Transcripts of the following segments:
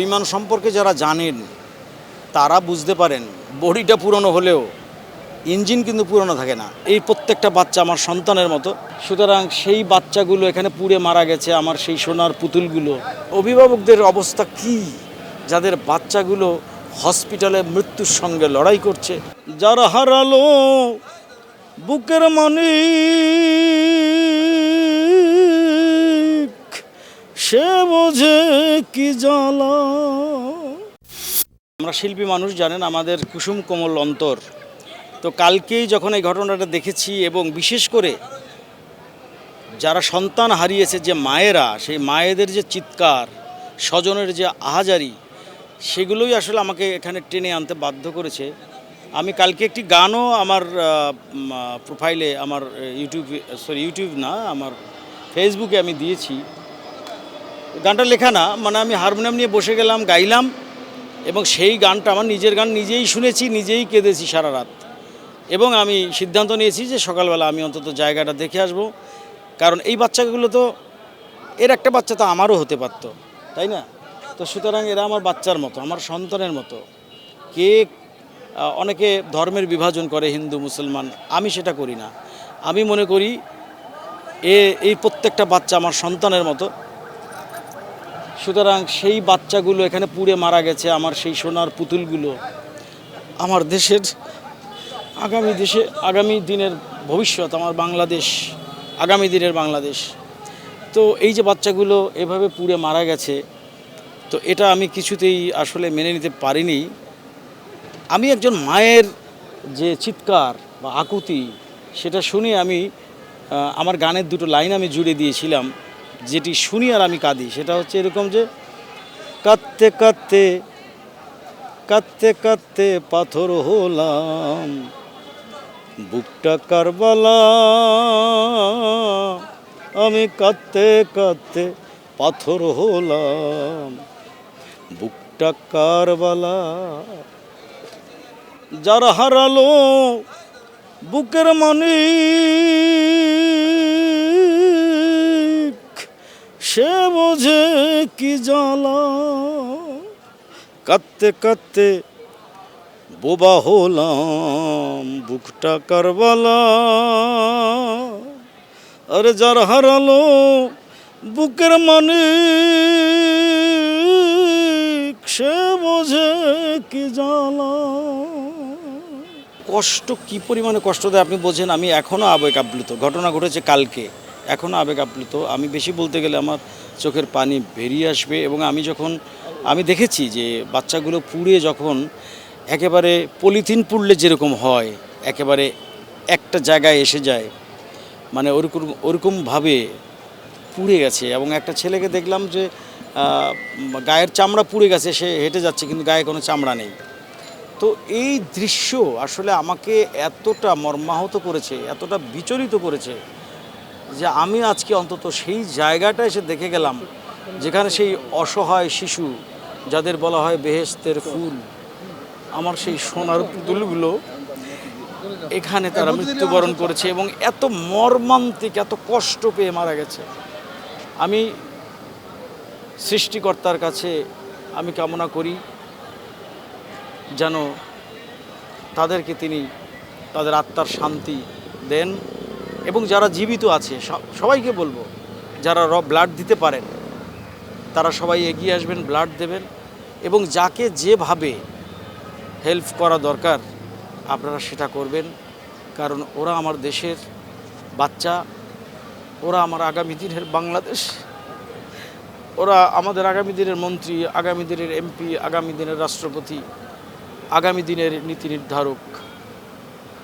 বিমান সম্পর্কে যারা জানেন, তারা বুঝতে পারেন, বডিটা পুরনো হলেও ইঞ্জিন কিন্তু পুরনো থাকে না। এই প্রত্যেকটা বাচ্চা আমার সন্তানের মতো। সুতরাং সেই বাচ্চাগুলো এখানে পুড়ে মারা গেছে, আমার সেই সোনার পুতুলগুলো। অভিভাবকদের অবস্থা কি? যাদের বাচ্চাগুলো হসপিটালে মৃত্যুর সঙ্গে লড়াই করছে, যারা হারালো বুকের মানিক সে বোঝে কি জ্বালা আমরা শিল্পী মানুষ জানেন, আমাদের কুসুম কোমল অন্তর। তো কালকেই যখন এই ঘটনাটা দেখেছি এবং বিশেষ করে যারা সন্তান হারিয়েছে যে মায়েরা, সেই মায়েদের যে চিৎকার, স্বজনের যে আহাজারি, সেগুলোই আসলে আমাকে এখানে টেনে আনতে বাধ্য করেছে। আমি কালকে একটি গানও আমার প্রোফাইলে আমার ইউটিউব সরি ইউটিউব না, আমার ফেসবুকে আমি দিয়েছি। গানটা লেখা না মানে আমি হারমোনিয়াম নিয়ে বসে গেলাম, গাইলাম, এবং সেই গানটা আমার নিজের গান নিজেই শুনেছি, নিজেই কেঁদেছি সারা রাত। এবং আমি সিদ্ধান্ত নিয়েছি যে সকালবেলা আমি অন্তত জায়গাটা দেখে আসব। কারণ এই বাচ্চাগুলো তো, এর একটা বাচ্চা তো আমারও হতে পারতো, তাই না? তো সুতরাং এরা আমার বাচ্চার মতো, আমার সন্তানের মতো। কে অনেকে ধর্মের বিভাজন করে, হিন্দু, মুসলমান, আমি সেটা করি না। আমি মনে করি, এ, এই প্রত্যেকটা বাচ্চা আমার সন্তানের মতো। সুতরাং সেই বাচ্চাগুলো এখানে পুড়ে মারা গেছে, আমার সেই সোনার পুতুলগুলো। আমার দেশের আগামী দেশে, আগামী দিনের ভবিষ্যৎ, আমার বাংলাদেশ, আগামী দিনের বাংলাদেশ। তো এই যে বাচ্চাগুলো এভাবে পুড়ে মারা গেছে, তো এটা আমি কিছুতেই আসলে মেনে নিতে পারিনি। আমি একজন মায়ের যে চিৎকার বা আকুতি, সেটা শুনে আমি আমার গানের দুটো লাইন আমি জুড়ে দিয়েছিলাম। যেটি শুনি আর আমি কাঁদি, সেটা হচ্ছে এরকম যে কাঁদতে কাঁদতে কাঁদতে কাঁদতে পাথর হলাম, বুকটা কারবালা, আমি কাঁদতে কাঁদতে পাথর হলাম, বুকটা কারবালা। যারা হারালো বুকের মানিক সে বোঝে কি জ্বালা। কাঁদতে কাঁদতে বোবা হলাম বুকটা কারবালা। আরে যার হারালো বুকের মানে সে বোঝে কি জ্বালা। কষ্ট, কি পরিমাণে কষ্ট দেয় আপনি বোঝেন? আমি এখনও আবেগ আপ্লুত ঘটনা ঘটেছে কালকে। এখনও আবেগ আপ্লুত আমি বেশি বলতে গেলে আমার চোখের পানি বেরিয়ে আসবে এবং আমি যখন, আমি দেখেছি যে বাচ্চাগুলো পুড়ে যখন একেবারে পলিথিন পুড়লে যেরকম হয়, একেবারে একটা জায়গায় এসে যায় মানে ওরকম, ওরকমভাবে পুড়ে গেছে এবং একটা ছেলেকে দেখলাম যে গায়ের চামড়া পুড়ে গেছে, সে হেঁটে যাচ্ছে কিন্তু গায়ে কোনো চামড়া নেই। তো এই দৃশ্য আসলে আমাকে এতটা মর্মাহত করেছে, এতটা বিচলিত করেছে যে আমি আজকে অন্তত সেই জায়গাটা এসে দেখে গেলাম যেখানে সেই অসহায় শিশু যাদের বলা হয় বেহেস্তের ফুল আমার সেই সোনার পুতুলগুলো এখানে তারা মৃত্যুবরণ করেছে এবং এত মর্মান্তিক এত কষ্ট পেয়ে মারা গেছে। আমি সৃষ্টিকর্তার কাছে আমি কামনা করি যেন তাদেরকে তিনি তাদের আত্মার শান্তি দেন। এবং যারা জীবিত আছে, সব- সবাইকে বলব, যারা র ব্লাড দিতে পারেন, তারা সবাই এগিয়ে আসবেন ব্লাড দেবেন এবং যাকে যেভাবে হেল্প করা দরকার, আপনারা সেটা করবেন। কারণ ওরা আমার দেশের বাচ্চা, ওরা আমার আগামী দিনের বাংলাদেশ, ওরা আমাদের আগামী দিনের মন্ত্রী, আগামী দিনের এমপি আগামী দিনের রাষ্ট্রপতি, আগামী দিনের নীতি নির্ধারক,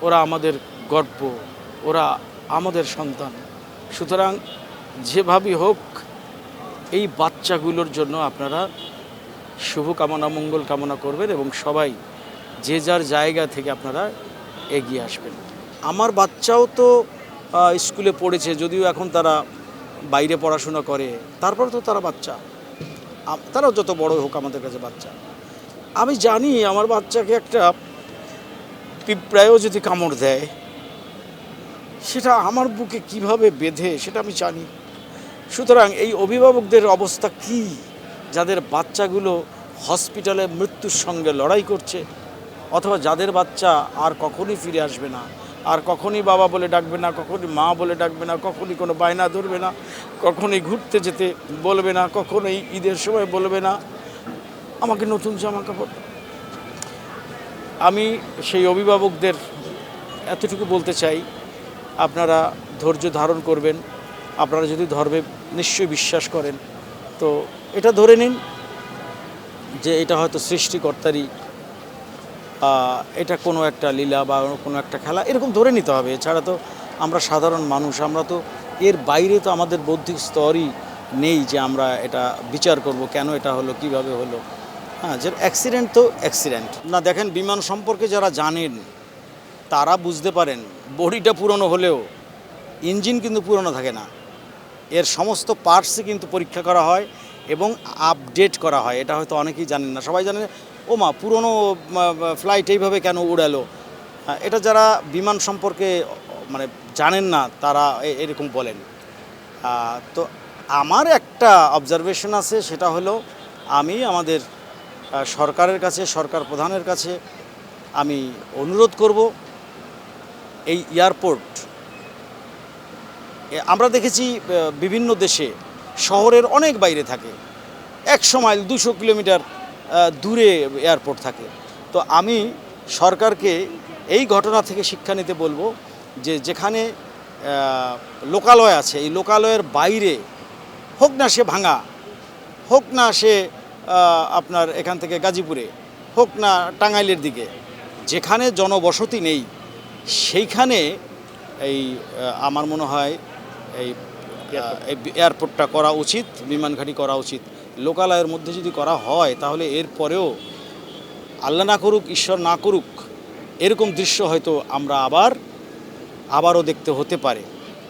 ওরা আমাদের গর্ব, ওরা আমাদের সন্তান। সুতরাং যেভাবেই হোক, এই বাচ্চাগুলোর জন্য আপনারা শুভকামনা, মঙ্গল কামনা করবেন এবং সবাই যে যার জায়গা থেকে আপনারা এগিয়ে আসবেন। আমার বাচ্চাও তো স্কুলে পড়েছে, যদিও এখন তারা বাইরে পড়াশোনা করে। তারপর তো তারা বাচ্চা। তারাও যত বড় হোক আমাদের কাছে বাচ্চা। আমি জানি আমার বাচ্চাকে একটা পিঁপড়ায়ও যদি কামড় দেয় সেটা আমার বুকে কীভাবে বেঁধে, সেটা আমি জানি। সুতরাং এই অভিভাবকদের অবস্থা কি, যাদের বাচ্চাগুলো হসপিটালে মৃত্যুর সঙ্গে লড়াই করছে, অথবা যাদের বাচ্চা আর কখনই ফিরে আসবে না, আর কখনই বাবা বলে ডাকবে না, কখনই মা বলে ডাকবে না, কখনই কোনো বায়না ধরবে না, কখনই ঘুরতে যেতে বলবে না, কখনোই ঈদের সময় বলবে না, আমাকে নতুন জামা কাপড় আমি সেই অভিভাবকদের এতটুকু বলতে চাই আপনারা ধৈর্য ধারণ করবেন, আপনারা যদি ধর্মে নিশ্চয়ই বিশ্বাস করেন, তো এটা ধরে নিন যে এটা হয়তো সৃষ্টিকর্তারই এটা কোনো একটা লীলা বা কোনো একটা খেলা, এরকম ধরে নিতে হবে। এছাড়া তো আমরা সাধারণ মানুষ, আমরা তো এর বাইরে তো আমাদের বৌদ্ধিক স্তরই নেই যে আমরা এটা বিচার করব, কেন এটা হলো, কীভাবে হলো। হ্যাঁ যে অ্যাক্সিডেন্ট তো অ্যাক্সিডেন্ট না, দেখেন, বিমান সম্পর্কে যারা জানেন তারা বুঝতে পারেন, বডিটা পুরনো হলেও ইঞ্জিন কিন্তু পুরনো থাকে না। এর সমস্ত পার্টসই কিন্তু পরীক্ষা করা হয় এবং আপডেট করা হয়। এটা হয়তো অনেকেই জানেন না। সবাই জানেন ও মা, পুরনো ফ্লাইট এইভাবে কেন উড়ালো? এটা যারা বিমান সম্পর্কে মানে জানেন না, তারা এরকম বলেন। তো আমার একটা অবজারভেশন আছে, সেটা হলো আমি আমাদের সরকারের কাছে, সরকার প্রধানের কাছে আমি অনুরোধ করব এই এয়ারপোর্ট আমরা দেখেছি বিভিন্ন দেশে, শহরের অনেক বাইরে থাকে। একশো মাইল দুশো কিলোমিটার দূরে এয়ারপোর্ট থাকে। তো আমি সরকারকে এই ঘটনা থেকে শিক্ষা নিতে বলব যে যেখানে লোকালয় আছে, এই লোকালয়ের বাইরে হোক না সে ভাঙা, হোক না সে আপনার এখান থেকে গাজীপুরে, হোক না টাঙ্গাইলের দিকে, যেখানে জনবসতি নেই সেইখানে এই আমার মনে হয় এই এয়ারপোর্টটা করা উচিত বিমানঘাটি করা উচিত। লোকালয়ের মধ্যে যদি করা হয় তাহলে এরপরেও আল্লাহ না করুক ঈশ্বর না করুক এরকম দৃশ্য হয়তো আমরা আবার আবারও দেখতে হতে পারে।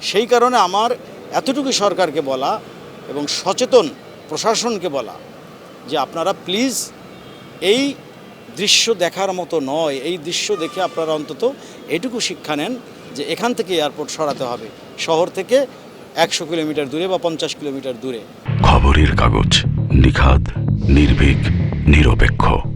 সেই কারণে আমার এতটুকু সরকারকে বলা এবং সচেতন প্রশাসনকে বলা যে আপনারা প্লিজ এই দৃশ্য দেখার মতো নয়। এই দৃশ্য দেখে আপনারা অন্তত এটুকু শিক্ষা নেন যে এখান থেকে এয়ারপোর্ট সরাতে হবে। শহর থেকে একশো কিলোমিটার দূরে বা পঞ্চাশ কিলোমিটার দূরে। খবরের কাগজ নিখাদ, নির্ভীক, নিরপেক্ষ।